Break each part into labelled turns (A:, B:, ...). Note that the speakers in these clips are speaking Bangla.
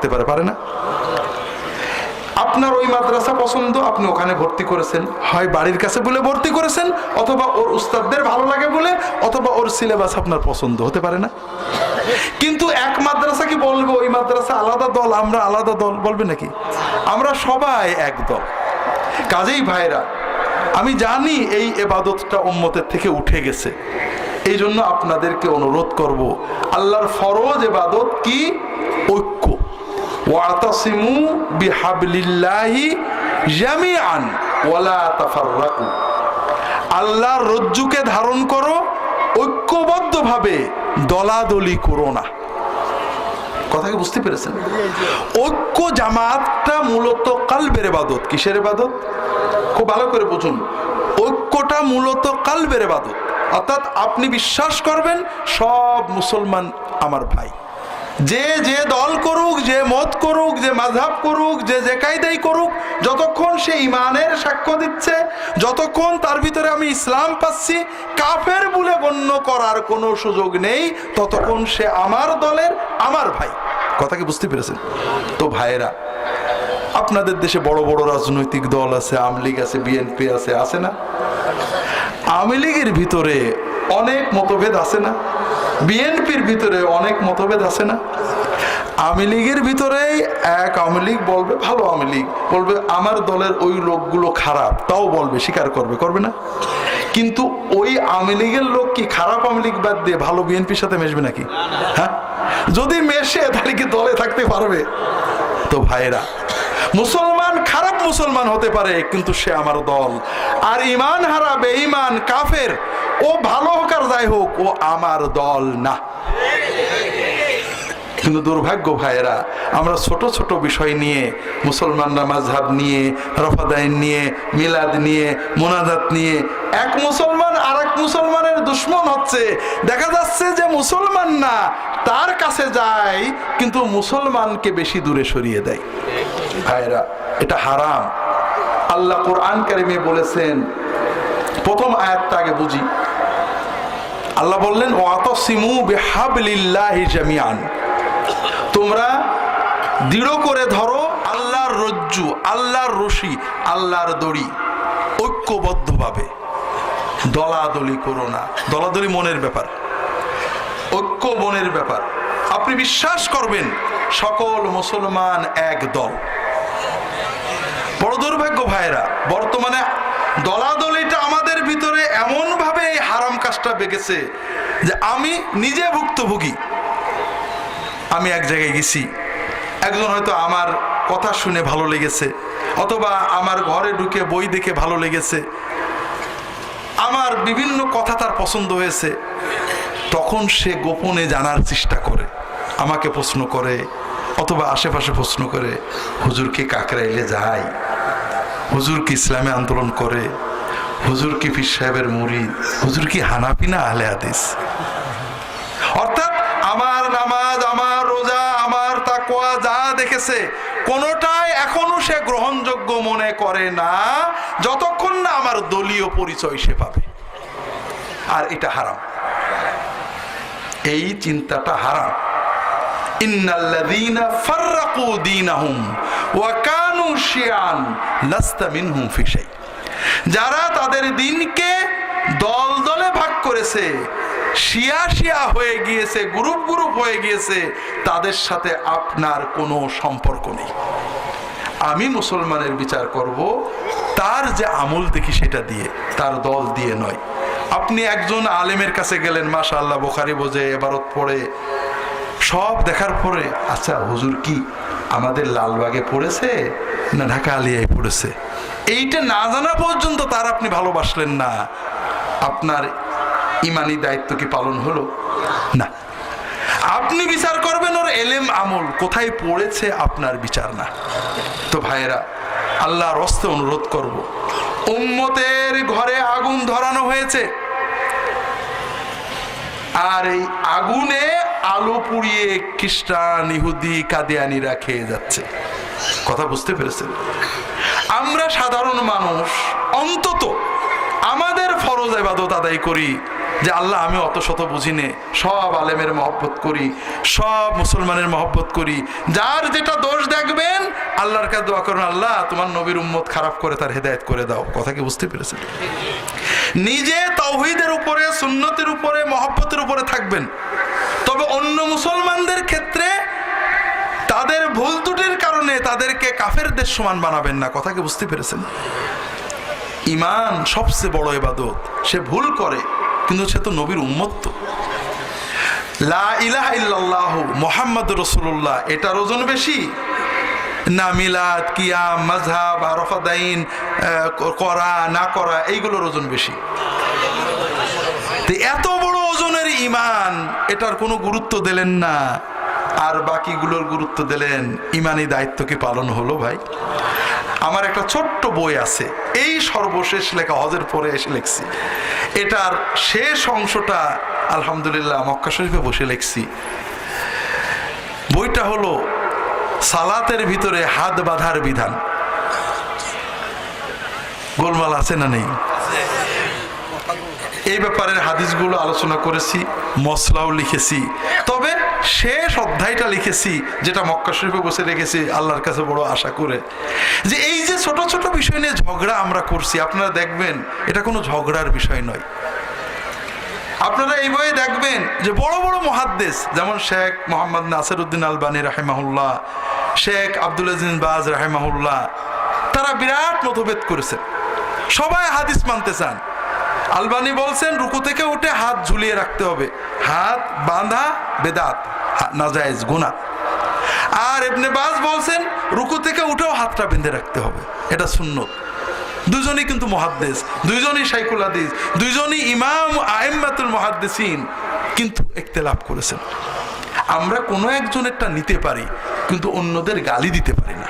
A: থাকতে পারে পারে না? আপনার ওই মাদ্রাসা পছন্দ, আপনি ওখানে ভর্তি করেছেন। হয় বাড়ির কাছে বলে ভর্তি করেছেন, অথবা ওর উস্তাদদের ভালো লাগে বলে, অথবা ওর সিলেবাস আপনার পছন্দ, হতে পারে না? কিন্তু এক মাদ্রাসা কি বলব, ওই মাদ্রাসা আলাদা দল, আমরা আলাদা দল, বলবে নাকি? আমরা সবাই এক দল। কাজেই ভাইরা, আমি জানি এই এবাদতটা উম্মতের থেকে উঠে গেছে। এই জন্য আপনাদেরকে অনুরোধ করব, আল্লাহর ফরজ এবাদত কি? ঐক্য আল্লাহর রজ্জুকে ধারণ করো, ঐক্যবদ্ধভাবে দলাদলি করো না। কথা কি বুঝতে পেরেছেন? ঐক্য জামাতটা মূলত কালবের এবাদত কিসের এবাদত খুব ভালো করে বুঝুন। ঐক্যটা মূলত কালবের এবাদত অর্থাৎ আপনি বিশ্বাস করবেন, সব মুসলমান আমার ভাই। যে যে দল মাঝাব করুক, যে যে কায়দাই করুক, যতক্ষণ সে ইমানের সাক্ষ্য দিচ্ছে, যতক্ষণ তার ভিতরে আমি ইসলাম পাচ্ছি, কাফের বলে গণ্য করার কোনো সুযোগ নেই, ততক্ষণ সে আমার দলের আমার ভাই। কথা কি বুঝতে পেরেছেন? তো ভাইয়েরা, আপনাদের দেশে বড় বড় রাজনৈতিক দল আছে, আওয়ামী লীগ আছে, বিএনপি আছে আছে না? আওয়ামী লীগের ভিতরে অনেক মতভেদ আছে না? বিএনপির ভিতরে অনেক মতভেদ আছে না? আওয়ামী লীগের ভিতরেই এক আওয়ামী লীগ বলবে, ভালো আওয়ামী লীগ বলবে, আমার দলের ওই লোকগুলো খারাপ, তাও বলবে, স্বীকার করবে করবে না। কিন্তু ওই আওয়ামী লীগের লোক কি খারাপ আওয়ামী লীগ বাদ দিয়ে ভালো বিএনপির সাথে মেশবে নাকি? হ্যাঁ? যদি মেশে, তাহলে কি দলে থাকতে পারবে? তো ভাইরা মুসলমান খারাপ মুসলমান হতে পারে, কিন্তু সে আমার দল। আর ইমান হারা, বেঈমান, কাফের, ও ভালো হোক আর যাই হোক, ও আমার দল না। কিন্তু দুর্ভাগ্য ভাইয়েরা, আমরা ছোট ছোট বিষয় নিয়ে, মুসলমানরা মাঝহাব নিয়ে, রফাদাইন নিয়ে, মিলাদ নিয়ে, মোনাজাত নিয়ে, এক মুসলমান আর এক মুসলমানের দুশ্মন হচ্ছে। দেখা যাচ্ছে যে মুসলমান না, তার কাছে যায়, কিন্তু মুসলমানকে বেশি দূরে সরিয়ে দেয়। ভাইরা এটা হারাম। আল্লাহ কোরআন কারিমে বলেছেন, প্রথম আয়াতটা আগে বুঝি। আল্লাহ বললেন ওয়াতসিমু বিহাবলিল্লাহি জামিআন। তোমরা দৃঢ় করে ধরো আল্লাহর রজ্জু, আল্লাহর রশি, আল্লাহর দড়ি ঐক্যবদ্ধভাবে। দলাদলি করো না। দলাদলি মনের ব্যাপার। ঐক্য মনের ব্যাপার। আপনি বিশ্বাস করবেন, সকল মুসলমান এক দল। বড় দুর্ভাগ্য ভাইরা বর্তমানে দলাদলিটা আমাদের ভিতরে এমন ভাবে এই হারাম কাজটা বেগেছে যে আমি নিজে ভুক্তভোগী। আমি এক জায়গায় গেছি। একজন হয়তো আমার কথা শুনে ভালো লেগেছে, অথবা আমার ঘরে ঢুকে বই দেখে ভালো লেগেছে। আমার বিভিন্ন কথা তার পছন্দ হয়েছে। তখন সে গোপনে জানার চেষ্টা করে, আমাকে প্রশ্ন করে, অথবা আশেপাশে প্রশ্ন করে, হুজুর কি কাকরাইলে যায়? হুজুর কি ইসলামে আন্দোলন করে? হুজুর কি পীর সাহেবের মুড়ি? হুজুর কি হানাফি না আহলে হাদিস? অর্থাৎ রোজা আমার তাকোয়া যা দেখেছে, কোনোটাই এখনও সে গ্রহণযোগ্য মনে করে না, যতক্ষণ না আমার দলীয় পরিচয় সে পাবে। আর এটা হারাম। এই চিন্তাটা হারাম। যারা তাদের দিনকে দল দলে ভাগ করেছে শিয়া শিয়া হয়ে গিয়েছে, গ্রুপ গ্রুপ হয়ে গিয়েছে, তাদের সাথে আপনার কোনো সম্পর্ক নেই। আমি মুসলমানের বিচার করব, তার যে আমল দেখি সেটা দিয়ে, তার দল দিয়ে নয়। আপনি একজন আলেমের কাছে গেলেন মাশা আল্লাহ বোখারি বোঝে, এবারত পড়ে, সব দেখার পরে আচ্ছা হুজুর কি আমাদের লালবাগে পড়েছে না ঢাকা আলিয়ায় পড়েছে? এইটা না জানা পর্যন্ত তার আপনি ভালোবাসলেন না। আপনার ইমানি দায়িত্ব কি পালন হলো? না। আপনি বিচার করবেন ওর এলেম আমল। কোথায় পড়েছে আপনার বিচার না? তো ভাইয়েরা, আল্লাহর অস্তে অনুরোধ করব। উম্মতের ঘরে আগুন ধরানো হয়েছে। আর এই আগুনে আলো পুড়িয়ে খ্রিস্টান, ইহুদি, কাদিয়ানিরা খেয়ে যাচ্ছে। কথা বুঝতে পেরেছেন? আমরা সাধারণ মানুষ, অন্তত আমাদের ফরজ এবাদত আদায় করি। যে আল্লাহ, আমি অত শত বুঝি নে। সব আলেমের মহব্বত করি, সব মুসলমানের মহব্বত করি। যার যেটা দোষ দেখবেন, আল্লাহর কাছে দোয়া করুন, আল্লাহ, তোমার নবীর উম্মত খারাপ করে তার হেদায়েত করে দাও। কথা কি বুঝতে পেরেছেন? নিজে তৌহিদের উপরে, সুন্নতের উপরে, মহব্বতের উপরে থাকবেন। তবে অন্য মুসলমানদের ক্ষেত্রে তাদের ভুল ত্রুটির কারণে তাদেরকে কাফেরদের সমান বানাবেন না। কথা কি বুঝতে পেরেছেন? ইমান সবচেয়ে বড় এবাদত সে ভুল করে। কিন্তু সে তো নবীর উম্মত্ত লা ইল্লাল্লাহু মোহাম্মদ এটার ওজন বেশি? না মিলাদ, কিয়াম আরফাদাইন করা, না করা, এইগুলোর ওজন বেশি। তো এত বড় ওজনের ইমান এটার কোনো গুরুত্ব দিলেন না। আর বাকিগুলোর গুরুত্ব দিলেন ইমানি দায়িত্ব কি পালন হলো ভাই? আমার একটা ছোট্ট বই আছে। এই সর্বশেষ লেখা হজের পরে এসে লিখছি। এটার শেষ অংশটা আলহামদুলিল্লাহ মক্কা শরীফে বসে লিখছি। বইটা হলো সালাতের ভিতরে হাত বাঁধার বিধান। গোলমাল আছে না নেই? এই ব্যাপারে হাদিসগুলো আলোচনা করেছি মশলাও লিখেছি। তবে শেষ অধ্যায়টা লিখেছি, যেটা মক্কা শরীফে বসে রেখেছি, আল্লাহর কাছে বড় আশা করে। যে এই যে ছোট ছোট বিষয় নিয়ে ঝগড়া আমরা করছি, আপনারা দেখবেন, এটা কোনো ঝগড়ার বিষয় নয়। আপনারা এই দেখবেন যে বড় বড় মহাদ্দেশ যেমন শেখ মোহাম্মদ নাসির উদ্দিন আলবানী রাহেমাহুল্লাহ, শেখ আব্দুল আজিজ বাজ রাহেমাহুল্লাহ, তারা বিরাট মতভেদ করেছেন। সবাই হাদিস মানতে চান। আলবানি বলছেন, রুকু থেকে উঠে হাত ঝুলিয়ে রাখতে হবে। হাত বাঁধা বেদাত নাজায়েজ, গুনাহ। আর এমনি বাস বলছেন, রুকু থেকে উঠেও হাতটা বেঁধে রাখতে হবে। এটা সুন্নত। দুজনই কিন্তু মহাদ্দেশ দুইজনই শাইকুল হাদিস দুইজনই ইমাম আইম্মাতুল মহাদ্দেসিন, কিন্তু একতেলাভ করেছেন। আমরা কোনো একজনেরটা নিতে পারি, কিন্তু অন্যদের গালি দিতে পারি না।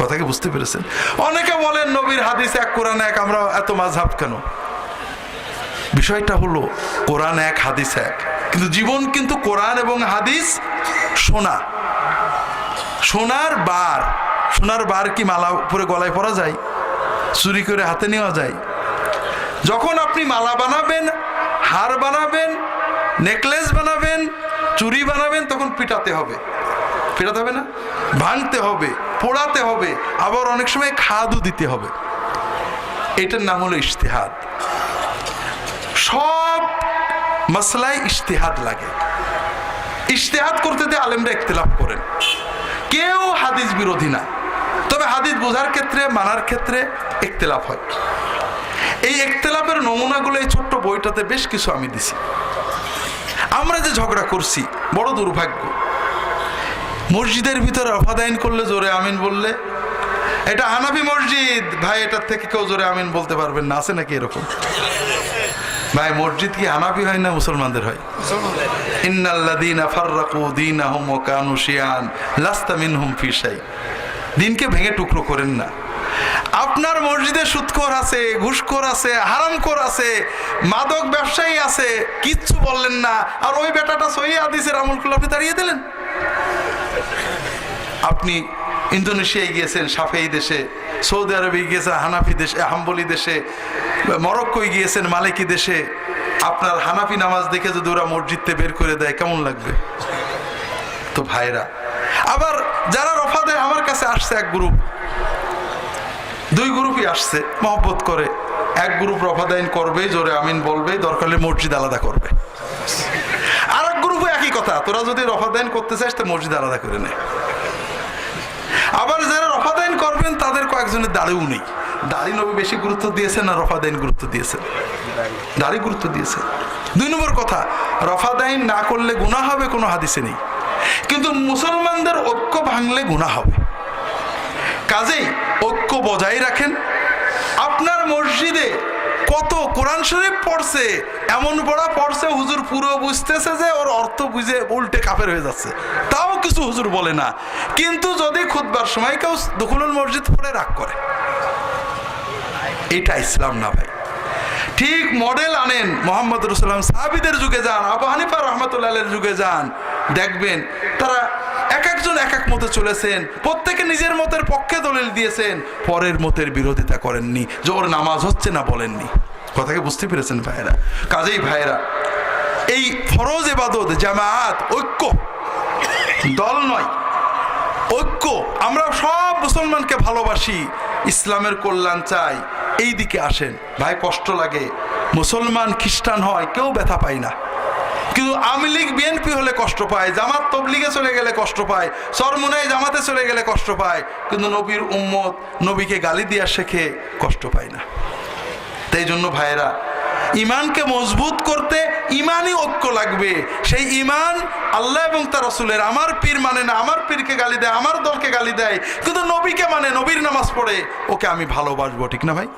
A: কথাকে বুঝতে পেরেছেন? অনেকে বলেন, নবীর হাদিস এক, কোরআন এক, আমরা এত মাঝহাব কেন? বিষয়টা হলো, কোরআন এক, হাদিস এক। কিন্তু জীবন কিন্তু কোরআন এবং হাদিস শোনা সোনার বার। সোনার বার কি মালা উপরে গলায় পরা যায়? চুরি করে হাতে নেওয়া যায়? যখন আপনি মালা বানাবেন, হার বানাবেন, নেকলেস বানাবেন চুরি বানাবেন, তখন পিটাতে হবে। পিটাতে হবে না? ভাঙতে হবে, পোড়াতে হবে, আবার অনেক সময় খাদও দিতে হবে। এটার নাম হলো ইশতেহাদ। সব মশলায় ইশতেহাদ লাগে। ইশতেহাদ করতে দিয়ে আলেমরা ইখতিলাফ করেন। কেউ হাদিস বিরোধী না। তবে হাদিস বোঝার ক্ষেত্রে, মানার ক্ষেত্রে ইখতিলাফ হয়। এই ইখতিলাফের নমুনাগুলো এই ছোট্ট বইটাতে বেশ কিছু আমি দিছি। আমরা যে ঝগড়া করছি, বড় দুর্ভাগ্য। মসজিদের ভিতরে অফাদাইন করলে জোরে আমিন বললে, এটা হানাফি মসজিদ, ভাই, এটার থেকে কেউ জোরে আমিন বলতে পারবেন না, আছে নাকি এরকম? ভাই, মসজিদ কি হানাফি হয় না মুসলমানদের হয়? ইন্নাল্লাযীনা ফাররাকু দীনাহুম ওয়া কানু শিয়ান, লাস্তা মিনহুম ফি শাই। দিনকে ভেঙে টুকরো করেন না। আপনার মসজিদে সুদখোর আছে, ঘুষখোর আছে, হারামখোর আছে, মাদক ব্যবসায়ী আছে, কিচ্ছু বললেন না। আর ওই বেটাটা সহি হাদিসের আমল করলে আপনি তাড়িয়ে দিলেন। আপনি ইন্দোনেশিয়ায় গিয়েছেন, সাফেই দেশে। সৌদি আরবে গিয়েছেন হানাফি দেশে, হাম্বলি দেশে, মরক্কোয় গিয়েছেন, মালিকি দেশে। আপনার হানাফি নামাজ দেখে যদি ওরা মসজিদতে বের করে দেয়, কেমন লাগবে? তো ভাইরা, আবার যারা রফা দেয় আমার কাছে আসছে, এক গ্রুপ দুই গ্রুপই আসছে, মহব্বত করে। এক গ্রুপ রফাদাইন করবে, জোরে আমিন বলবে, দরকার হলে মসজিদ আলাদা করবে। আর এক গ্রুপও একই কথা, তোরা যদি রফাদাইন করতে চাস, তো মসজিদ আলাদা করে নে। আবার যারা রফাদাইন করবেন, তাদের কয়েকজনের দাড়িও নেই। দাড়ি নবী বেশি গুরুত্ব দিয়েছেন না রফাদাইন গুরুত্ব দিয়েছেন? দাড়ি গুরুত্ব দিয়েছেন। দুই নম্বর কথা, রফাদাইন না করলে গুণা হবে কোনো হাদিসে নেই। কিন্তু মুসলমানদের ঐক্য ভাঙলে গুণা হবে। কাজেই ঐক্য বজায় রাখেন। আপনার মসজিদে কত কোরআন শরীফ পড়ছে, এমন পড়া পড়ছে, হুজুর পুরো বুঝতেছে যে ওর অর্থ বুঝে উল্টে কাপের হয়ে যাচ্ছে। তাও কিছু হুজুর বলে না। কিন্তু যদি খুদবার সময় কেউ দখলুল মসজিদ পড়ে, রাগ করে। এটা ইসলাম না ভাই। ঠিক মডেল আনেন মোহাম্মদ রসুলাম সাহাবিদের যুগে যান, আবু হানিফা রহমতুল্লাহের যুগে যান, দেখবেন তারা এক একজন এক এক মতে চলেছেন। প্রত্যেকে নিজের মতের পক্ষে দলিল দিয়েছেন। পরের মতের বিরোধিতা করেননি। ওর নামাজ হচ্ছে না বলেননি। কথাকে বুঝতে পেরেছেন ভাইয়েরা? কাজেই ভাইয়েরা, এই ফরজ এবাদত, জামায়াত, ঐক্য দল নয়। ঐক্য, আমরা সব মুসলমানকে ভালোবাসি, ইসলামের কল্যাণ চাই। এই দিকে আসেন। ভাই, কষ্ট লাগে। মুসলমান খ্রিস্টান হয়, কেউ ব্যথা পায় না। কিন্তু আওয়ামী লীগ, বিএনপি হলে কষ্ট পায়, জামাত তবলিগে চলে গেলে কষ্ট পায়, সরমুনায় জামাতে চলে গেলে কষ্ট পায়, কিন্তু নবীর উম্মত নবীকে গালি দিয়া শেখে কষ্ট পায় না। তাই জন্য ভাইয়েরা ইমানকে মজবুত করতে ইমানই ঐক্য লাগবে। সেই ইমান আল্লাহ এবং তার রসুলের, আমার পীর মানে না, আমার পীরকে গালি দেয়, আমার দলকে গালি দেয়, কিন্তু নবীকে মানে নবীর নামাজ পড়ে, ওকে আমি ভালোবাসবো, ঠিক না ভাই?